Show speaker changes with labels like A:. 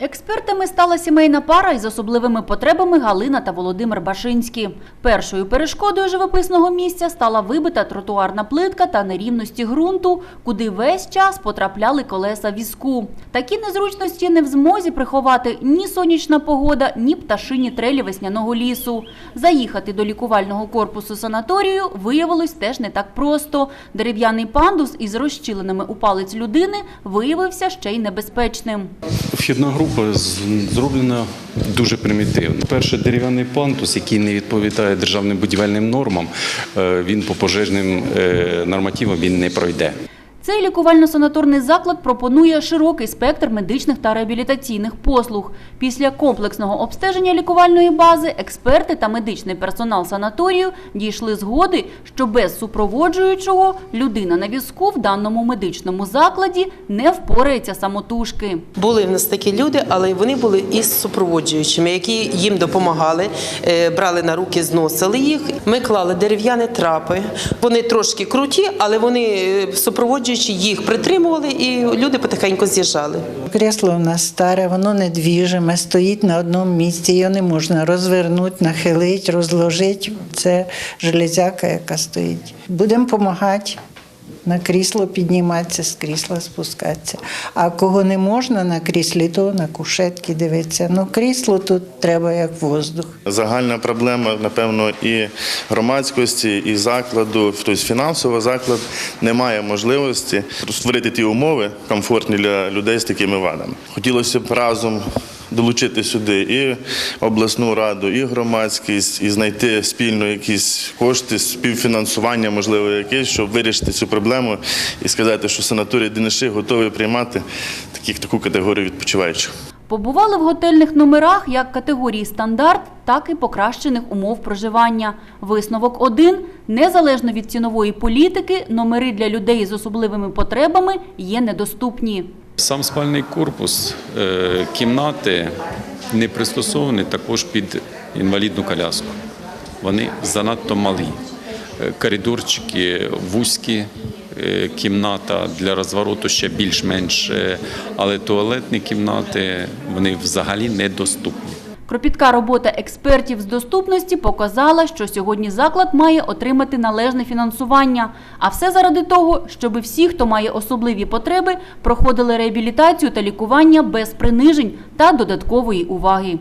A: Експертами стала сімейна пара із особливими потребами Галина та Володимир Башинські. Першою перешкодою живописного місця стала вибита тротуарна плитка та нерівності ґрунту, куди весь час потрапляли колеса візку. Такі незручності не в змозі приховати ні сонячна погода, ні пташині трелі весняного лісу. Заїхати до лікувального корпусу санаторію виявилось теж не так просто. Дерев'яний пандус із розщіленими у палець людини виявився ще й небезпечним.
B: Вхідна група з- зроблена дуже примітивно. Перше, дерев'яний пантус, який не відповідає державним будівельним нормам, е, він по пожежним е, нормативам він не пройде.
A: Цей лікувально-санаторний заклад пропонує широкий спектр медичних та реабілітаційних послуг. Після комплексного обстеження лікувальної бази експерти та медичний персонал санаторію дійшли згоди, що без супроводжуючого людина на візку в даному медичному закладі не впорається самотужки.
C: Були в нас такі люди, але вони були із супроводжуючими, які їм допомагали, е, брали на руки, зносили їх. Ми клали дерев'яні трапи. Вони трошки круті, але вони е, супроводжуючі їх притримували, і люди потихеньку з'їжджали.
D: Кресло у нас старе, воно недвіжиме, стоїть на одному місці, його не можна розвернути, нахилити, розложити. Це железяка, яка стоїть. Будемо допомагати. На крісло підніматися, з крісла спускатися. А кого не можна на кріслі, то на кушетки дивитися. Ну, крісло тут треба як воздух.
E: Загальна проблема, напевно, і громадськості, і закладу, тобто фінансово заклад не має можливості створити ті умови комфортні для людей з такими вадами. Хотілося б разом долучити сюди і обласну раду, і громадськість, і знайти спільно якісь кошти, співфінансування, можливо, якесь, щоб вирішити цю проблему і сказати, що санаторій Дениши готовий приймати таких таку категорію відпочиваючих.
A: Побували в готельних номерах як категорії стандарт, так і покращених умов проживання. Висновок один – незалежно від цінової політики, номери для людей з особливими потребами є недоступні.
B: Сам спальний корпус, е, кімнати не пристосовані також під інвалідну коляску. Вони занадто малі. Е, Коридорчики вузькі, е, кімната для розвороту ще більш-менш, але туалетні кімнати вони взагалі недоступні.
A: Кропітка робота експертів з доступності показала, що сьогодні заклад має отримати належне фінансування. А все заради того, щоб всі, хто має особливі потреби, проходили реабілітацію та лікування без принижень та додаткової уваги.